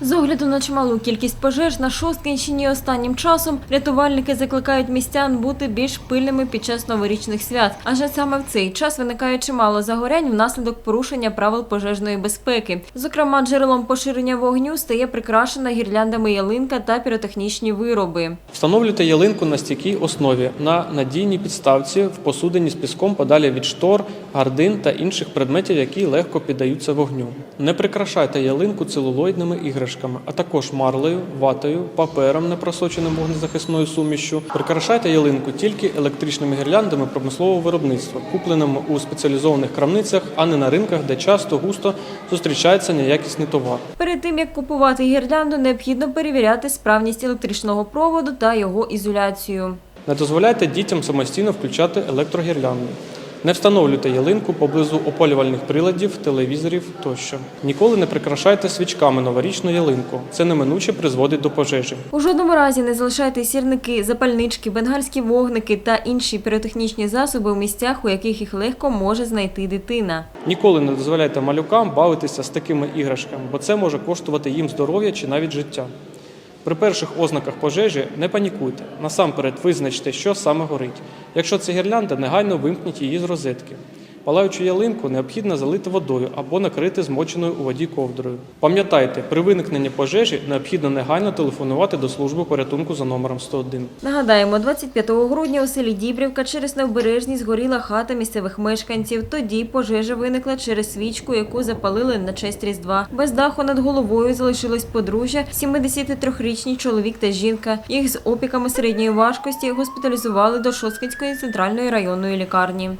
З огляду на чималу кількість пожеж на Шосткинщині останнім часом рятувальники закликають містян бути більш пильними під час новорічних свят, адже саме в цей час виникає чимало загорянь внаслідок порушення правил пожежної безпеки. Зокрема, джерелом поширення вогню стає прикрашена гірляндами ялинка та піротехнічні вироби. Встановлюйте ялинку на стійкій основі на надійній підставці в посудині з піском подалі від штор, гардин та інших предметів, які легко піддаються вогню. Не прикрашайте ялинку целулоїдними іграшками, а також марлею, ватою, папером, не просоченим вогнезахисною сумішшю. Прикрашайте ялинку тільки електричними гірляндами промислового виробництва, купленими у спеціалізованих крамницях, а не на ринках, де часто густо зустрічається неякісний товар. Перед тим як купувати гірлянду, необхідно перевіряти справність електричного проводу та його ізоляцію. Не дозволяйте дітям самостійно включати електрогірлянди. Не встановлюйте ялинку поблизу опалювальних приладів, телевізорів тощо. Ніколи не прикрашайте свічками новорічну ялинку. Це неминуче призводить до пожежі. У жодному разі не залишайте сірники, запальнички, бенгальські вогники та інші піротехнічні засоби у місцях, у яких їх легко може знайти дитина. Ніколи не дозволяйте малюкам бавитися з такими іграшками, бо це може коштувати їм здоров'я чи навіть життя. При перших ознаках пожежі не панікуйте. Насамперед визначте, що саме горить. Якщо це гірлянда, негайно вимкніть її з розетки. Палаючу ялинку необхідно залити водою або накрити змоченою у воді ковдрою. Пам'ятайте, при виникненні пожежі необхідно негайно телефонувати до служби порятунку за номером 101. Нагадаємо, 25 грудня у селі Дібрівка через необережність згоріла хата місцевих мешканців. Тоді пожежа виникла через свічку, яку запалили на честь Різдва. Без даху над головою залишилось подружжя, 73-річний чоловік та жінка. Їх з опіками середньої важкості госпіталізували до Шосткинської центральної районної лікарні.